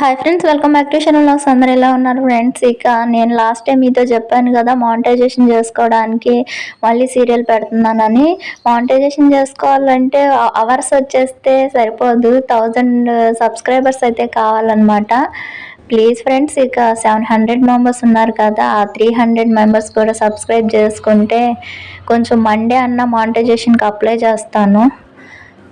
Hi friends welcome back to channel logs అందరు ఎలా ఉన్నారు ఫ్రెండ్స్ ఇక నేను లాస్ట్ టైం మీతో చెప్పాను కదా మానిటైజేషన్ చేసుకోవడానికి మళ్ళీ సీరియల్ పెడుతున్నానని. మానిటైజేషన్ చేసుకోవాలంటే అవర్స్ వచ్చేస్తే సరిపోదు. థౌజండ్ సబ్స్క్రైబర్స్ అయితే కావాలన్నమాట. ప్లీజ్ ఫ్రెండ్స్ ఇక సెవెన్ హండ్రెడ్ మెంబర్స్ ఉన్నారు కదా ఆ త్రీ హండ్రెడ్ మెంబర్స్ కూడా సబ్స్క్రైబ్ చేసుకుంటే కొంచెం మండే అన్న మానిటైజేషన్కి అప్లై చేస్తాను.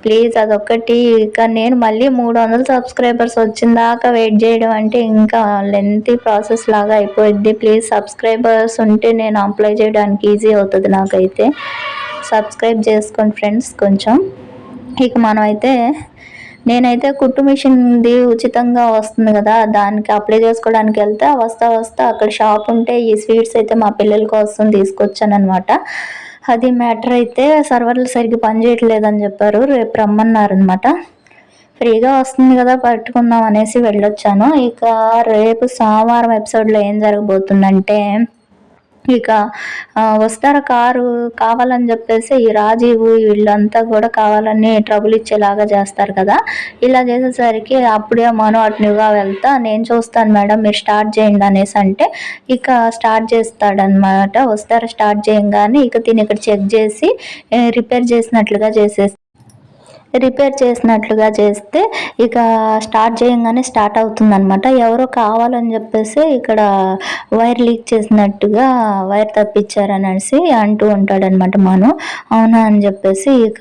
ప్లీజ్ అదొకటి ఇక నేను మళ్ళీ మూడు వందల సబ్స్క్రైబర్స్ వచ్చిన దాకా వెయిట్ చేయడం అంటే ఇంకా లెంతీ ప్రాసెస్ లాగా అయిపోయింది ప్లీజ్ సబ్స్క్రైబర్స్ ఉంటే నేను అప్లై చేయడానికి ఈజీ అవుతుంది నాకైతే. సబ్స్క్రైబ్ చేసుకోండి ఫ్రెండ్స్ కొంచెం. ఇక మనం అయితే నేనైతే కుట్టు మిషన్ది ఉచితంగా వస్తుంది కదా దానికి అప్లై చేసుకోవడానికి వెళ్తే వస్తా వస్తా అక్కడ షాప్ ఉంటే ఈ స్వీట్స్ అయితే మా పిల్లల కోసం తీసుకొచ్చాను అనమాట అది మ్యాటర్ అయితే సర్వర్లు సరిగ్గా పనిచేయట్లేదని చెప్పారు. రేపు రమ్మన్నారు అనమాట ఫ్రీగా వస్తుంది కదా పట్టుకుందాం అనేసి వెళ్ళొచ్చాను. ఇక రేపు సోమవారం ఎపిసోడ్లో ఏం జరగబోతుందంటే ఇక వస్తారా కారు? కావాలని చెప్పేసి ఈ రాజీవ్ వీళ్ళంతా కూడా కావాలని ట్రబుల్ ఇచ్చేలాగా చేస్తారు కదా. ఇలా చేసేసరికి అప్పుడే మనం అటునిగా వెళ్తా నేను చూస్తాను మేడం మీరు స్టార్ట్ చేయండి అనేసి అంటే ఇక స్టార్ట్ చేస్తాడనమాట వస్తారా స్టార్ట్ చేయంగానే ఇక తిని ఇక్కడ చెక్ చేసి రిపేర్ చేసినట్లుగా చేసేసి రిపేర్ చేసినట్లుగా చేస్తే ఇక స్టార్ట్ చేయంగానే స్టార్ట్ అవుతుంది అనమాట ఎవరో కావాలని చెప్పేసి ఇక్కడ వైర్ లీక్ చేసినట్టుగా వైర్ తప్పించారనేసి అంటూ ఉంటాడనమాట మను. అవునా అని చెప్పేసి ఇక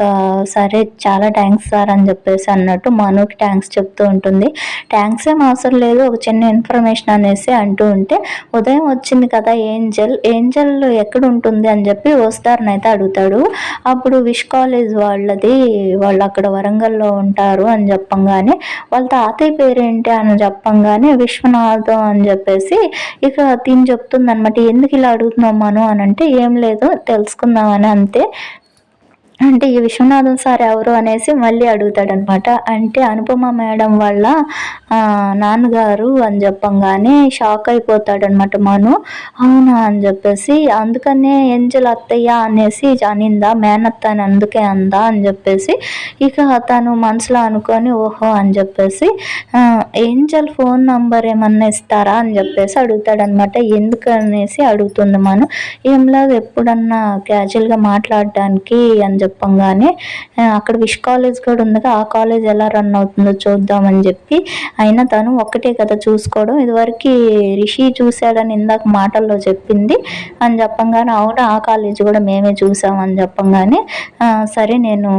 సరే చాలా థ్యాంక్స్ సార్ అని చెప్పేసి అన్నట్టు మనుకి థ్యాంక్స్ చెప్తూ ఉంటుంది. థ్యాంక్స్ ఏం అవసరం లేదు ఒక చిన్న ఇన్ఫర్మేషన్ అనేసి అంటూ ఉంటే ఉదయం వచ్చింది కదా ఏంజల్ ఏంజల్ ఎక్కడ ఉంటుంది అని చెప్పి వస్తారని అయితే అడుగుతాడు. అప్పుడు విష్ కాలేజ్ వాళ్ళది వాళ్ళ అక్కడ వరంగల్లో ఉంటారు అని చెప్పంగానే వాళ్ళ తాతయ్య పేరేంటి అని చెప్పంగానే విశ్వనాథం అని చెప్పేసి ఇక తిని చెప్తుంది అనమాట ఎందుకు ఇలా అడుగుతున్నాం మనం? అని అంటే ఏం లేదు తెలుసుకుందామని అంతే. అంటే ఈ విశ్వనాథం సార్ ఎవరు అనేసి మళ్ళీ అడుగుతాడనమాట. అంటే అనుపమ మేడం వాళ్ళ నాన్నగారు అని చెప్పంగానే షాక్ అయిపోతాడనమాట మను. అవునా అని చెప్పేసి అందుకనే ఏంజల్ అత్తయ్య అనేసి అనిందా మేనత్త అని అందుకే అందా అని చెప్పేసి ఇక తను మనసులో అనుకొని ఓహో అని చెప్పేసి ఏంజల్ ఫోన్ నంబర్ ఏమన్నా ఇస్తారా అని చెప్పేసి అడుగుతాడనమాట. ఎందుకు అనేసి అడుగుతుంది మనం. ఏం లేదు ఎప్పుడన్నా క్యాజువల్గా మాట్లాడడానికి అని చెప్పంగానే అక్కడ విష్ కాలేజ్ కూడా ఉందిగా ఆ కాలేజ్ ఎలా రన్ అవుతుందో చూద్దామని చెప్పి అయినా తను ఒక్కటే కదా చూసుకోవడం. ఇదివరకు రిషి చూశాడని ఇందాక మాటల్లో చెప్పింది అని చెప్పంగానే అవును ఆ కాలేజ్ కూడా మేమే చూసామని చెప్పంగానే సరే నేను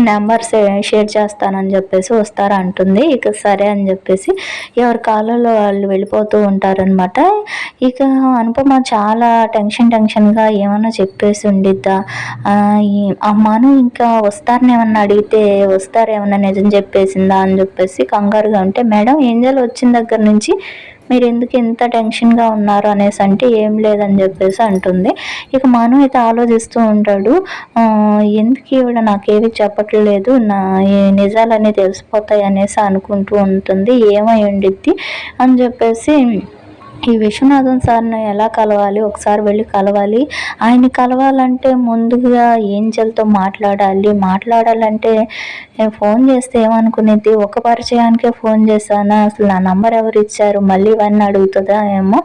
నెంబర్ షేర్ చేస్తానని చెప్పేసి వస్తారా అంటుంది ఇక సరే అని చెప్పేసి ఎవరి కాలంలో వాళ్ళు వెళ్ళిపోతూ ఉంటారనమాట ఇక అనుపమ చాలా టెన్షన్ టెన్షన్గా ఏమన్నా చెప్పేసి ఉండిద్దా? అమ్మాను ఇంకా వస్తారని ఏమన్నా అడిగితే వస్తారేమన్నా నిజం చెప్పేసిందా అని చెప్పేసి కంగారుగా ఉంటే మేడం ఏంజల్ వచ్చిన దగ్గర నుంచి మీరు ఎందుకు ఇంత టెన్షన్గా ఉన్నారు అనేసి అంటే ఏం లేదని చెప్పేసి అంటుంది. ఇక మను అయితే ఆలోచిస్తూ ఉంటాడు. ఎందుకు ఈవిడ నాకేవి చెప్పట్లేదు? నా నిజాలన్నీ తెలిసిపోతాయి అనేసి అనుకుంటూ ఉంటుంది. ఏమై ఉండిద్ది? అని చెప్పేసి ఈ విశ్వనాథన్ సార్ను ఎలా కలవాలి? ఒకసారి వెళ్ళి కలవాలి. ఆయన కలవాలంటే ముందుగా ఏంజల్తో మాట్లాడాలి. మాట్లాడాలంటే ఫోన్ చేస్తే ఏమనుకునేది? ఒక పరిచయానికే ఫోన్ చేశాను? అసలు నా నంబర్ ఎవరు ఇచ్చారు? మళ్ళీ ఇవన్నీ అడుగుతుందా ఏమో?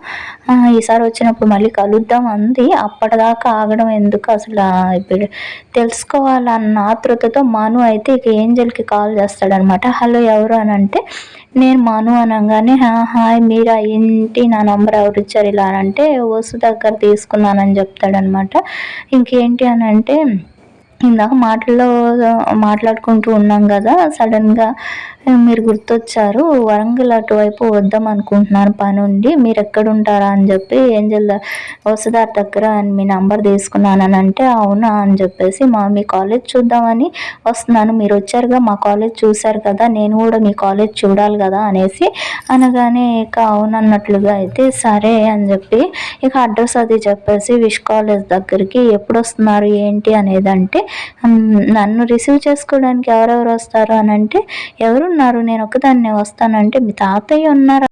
ఈసారి వచ్చినప్పుడు మళ్ళీ కలుద్దాం అంది. అప్పటిదాకా ఆగడం ఎందుకు? అసలు ఇప్పుడు తెలుసుకోవాలన్న ఆతృతతో మను అయితే ఇక ఏంజల్కి కాల్ చేస్తాడనమాట. హలో ఎవరు? అని అంటే నేను మను అనగానే హాయ్ మీరా? ఏంటి నా నంబర్ ఎవరు ఇచ్చారు ఇలా అంటే వసు దగ్గర తీసుకున్నానని చెప్తాడనమాట. ఇంకేంటి అని అంటే ఇందాక మాటల్లో మాట్లాడుకుంటూ ఉన్నాం కదా సడన్గా మీరు గుర్తొచ్చారు వరంగల్ అటువైపు వద్దాం అనుకుంటున్నాను పని ఉండి మీరు ఎక్కడుంటారా అని చెప్పి ఏంజల్ వసుదార్ దగ్గర మీ నంబర్ తీసుకున్నాను అని అంటే అవునా అని చెప్పేసి మా మీ కాలేజ్ చూద్దామని వస్తున్నాను మీరు వచ్చారుగా మా కాలేజ్ చూశారు కదా నేను కూడా మీ కాలేజ్ చూడాలి కదా అనేసి అనగానే ఇక అవునన్నట్లుగా అయితే సరే అని చెప్పి ఇక అడ్రస్ అది చెప్పేసి విష్ కాలేజ్ దగ్గరికి ఎప్పుడు వస్తున్నారు ఏంటి అనేది అంటే నన్ను రిసీవ్ చేసుకోవడానికి ఎవరెవరు వస్తారు? అని అంటే ఎవరున్నారు? నేను ఒకదాన్నే వస్తానంటే మీ తాతయ్య ఉన్నారు?